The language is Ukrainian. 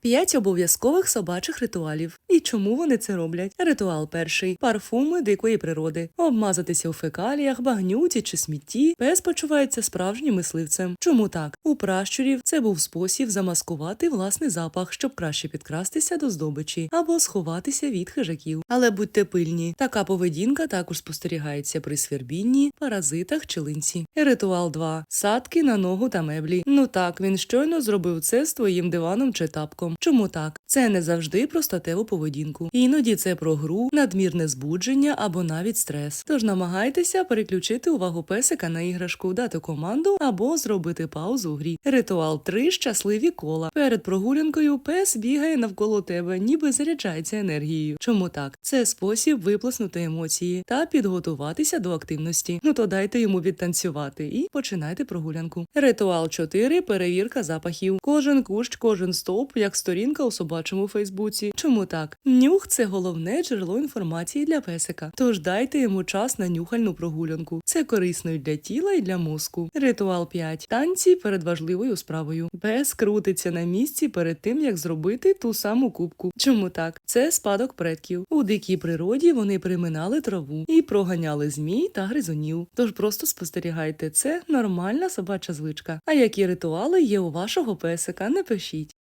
П'ять обов'язкових собачих ритуалів. І чому вони це роблять? Ритуал перший парфуми дикої природи. Обмазатися у фекаліях, багнюці чи смітті. Пес почувається справжнім мисливцем. Чому так? У пращурів це був спосіб замаскувати власний запах, щоб краще підкрастися до здобичі або сховатися від хижаків. Але будьте пильні, така поведінка також спостерігається при свербінні, паразитах чи линці. Ритуал 2. садки на ногу та меблі. Ну так, він щойно зробив це з твоїм диваном чи тапком чоловіком Чому так? Це не завжди про статеву поведінку. Іноді це про гру, надмірне збудження або навіть стрес. Тож намагайтеся переключити увагу песика на іграшку, дати команду або зробити паузу у грі. Ритуал 3. щасливі кола. Перед прогулянкою пес бігає навколо тебе, ніби заряджається енергією. Чому так? Це спосіб виплеснути емоції та підготуватися до активності. Ну то дайте йому відтанцювати і починайте прогулянку. Ритуал 4. перевірка запахів. Кожен кущ, кожен стовп, як сторінка у собачому Фейсбуці. Чому так? Нюх це головне джерело інформації для песика. Тож дайте йому час на нюхальну прогулянку. Це корисно і для тіла, і для мозку. Ритуал 5. танці перед важливою справою. Пес крутиться на місці перед тим, як зробити ту саму кубку. Чому так? Це спадок предків. У дикій природі вони приминали траву і проганяли змій та гризунів. Тож просто спостерігайте, це нормальна собача звичка. А які ритуали є у вашого песика? Не пишіть.